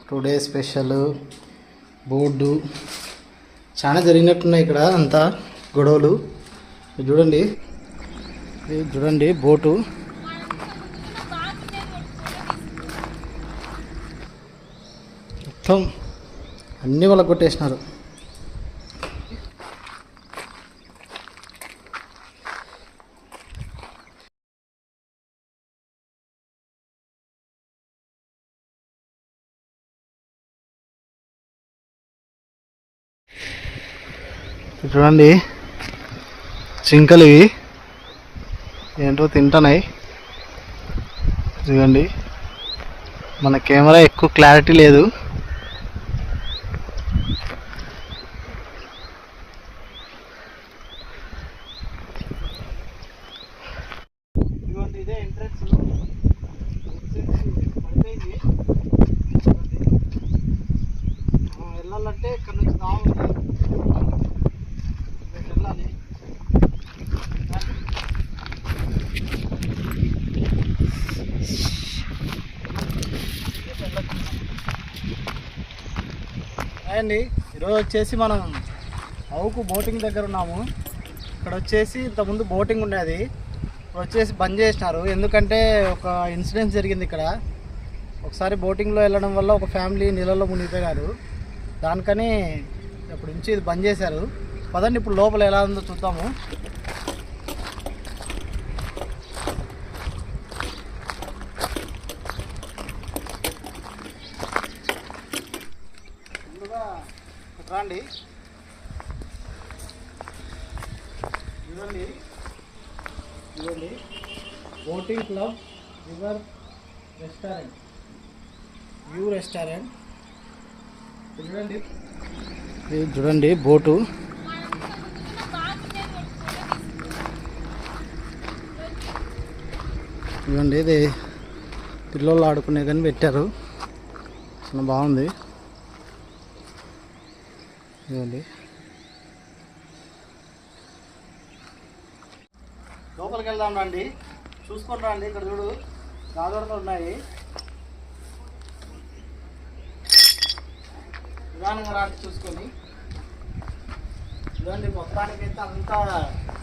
Today special board. చాలా జరిగినట్టున్నాయి ఇక్కడ అంతా గొడవలు. చూడండి. ఇది చూడండి బోటు. మొత్తం అన్నీ వాళ్ళ కొట్టేసినారు. చూడండి. చింకలు ఇవి. ఏంటో తింటున్నాయి. చూడండి మన కెమెరా ఎక్కువ క్లారిటీ లేదు ఇదిగోండి ఇదే ఎంట్రన్స్ వెళ్ళాలంటే ఇక్కడ నుంచి దావుంది వెళ్ళాలి అండి ఈరోజు వచ్చేసి మనం అవుకు బోటింగ్ దగ్గర ఉన్నాము. ఇక్కడ వచ్చేసి ఇంతకుముందు బోటింగ్ ఉండేది. ఇప్పుడు వచ్చేసి బంద్ చేసినారు. ఎందుకంటే ఒక ఇన్సిడెంట్ జరిగింది ఇక్కడ. ఒకసారి బోటింగ్లో వెళ్ళడం వల్ల ఒక ఫ్యామిలీ నీళ్ళలో మునిగిపోయారు దానికని అప్పుడు నుంచి ఇది బంద్ చేశారు. పదండి ఇప్పుడు లోపల ఎలా ఉందో చూద్దాము ముందుగా ఇక్కడ రండి. ఇవ్వండి. ఇవ్వండి. Boating club river restaurant. View restaurant. చూడండి. చూడండి బోటు. ఇవ్వండి ఇది పిల్లలు ఆడుకునే కానీ పెట్టారు. చాలా బాగుంది. ఇవ్వండి లోపలికి వెళ్దాం రండి. చూసుకొని రండి. ఇక్కడ చూడు గాజుడతలు ఉన్నాయి. నిదానంగా రాండి చూసుకొని. ఇదండి మొత్తానికైతే అంతా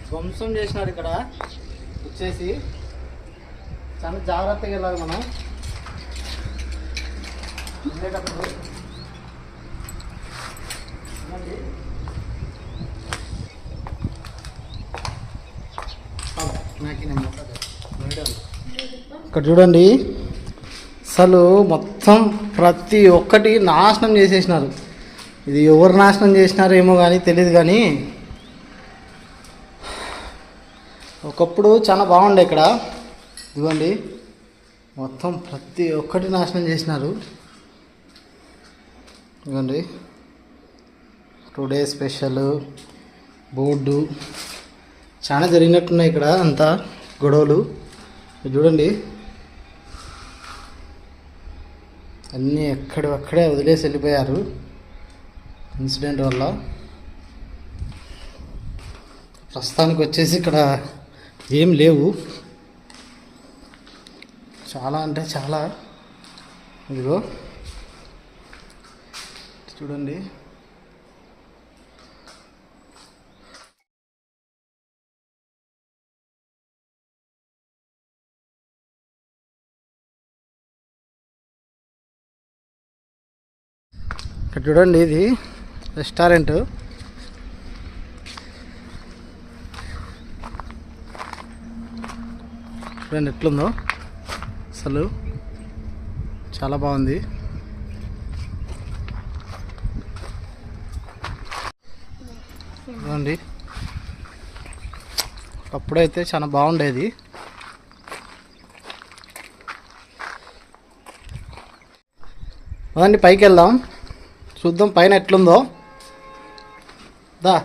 ధ్వంసం చేసినారు ఇక్కడ. వచ్చేసి చాలా జాగ్రత్తగా వెళ్ళాలి మనం. వెళ్ళేటప్పుడు ఇక్కడ చూడండి. అసలు మొత్తం ప్రతి ఒక్కటి నాశనం చేసేసినారు. ఇది ఎవరు నాశనం చేసినారేమో కానీ తెలియదు కానీ ఒకప్పుడు చాలా బాగుండే ఇక్కడ. ఇదిగోండి. మొత్తం ప్రతి ఒక్కటి నాశనం చేసినారు. ఇదిగోండి. Today special board. చాలా జరిగినట్టున్నాయి ఇక్కడ అంతా గొడవలు. చూడండి. అన్నీ ఎక్కడ అక్కడే వదిలేసి వెళ్ళిపోయారు ఇన్సిడెంట్ వల్ల. ప్రస్తుతానికి వచ్చేసి ఇక్కడ ఏం లేవు. చాలా అంటే చాలా. ఇదిగో. చూడండి. ఇక్కడ చూడండి ఇది రెస్టారెంట్. చూడండి ఎట్లుందో. అసలు చాలా బాగుంది. చూడండి. అప్పుడైతే చాలా బాగుండేది. అదండి పైకి వెళ్దాం చూద్దాం పైన ఎట్లుందో. దా.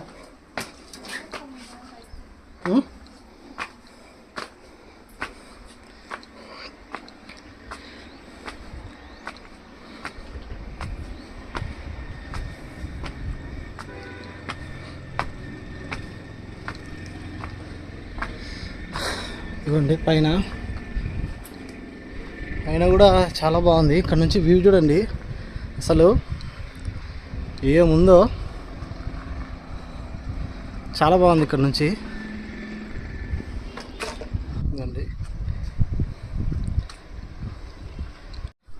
ఇవ్వండి పైన. పైన కూడా చాలా బాగుంది. ఇక్కడ నుంచి వ్యూ చూడండి. అసలు ఏముందో చాలా బాగుంది ఇక్కడ నుంచి.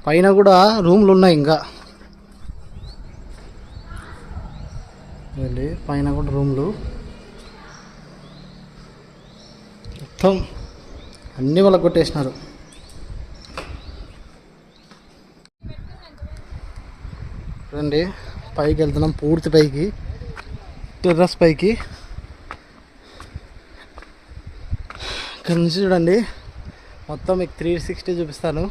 పైన కూడా రూమ్లు ఉన్నాయి ఇంకా. పైన కూడా రూమ్లు. మొత్తం అన్నీ వాళ్ళ కొట్టేసినారు. రండి పైకి వెళ్తున్నాం పూర్తి పైకి. టెర్రస్ పైకి. ఇక్కడ నుంచి చూడండి మొత్తం మీకు త్రీ సిక్స్టీ చూపిస్తాను.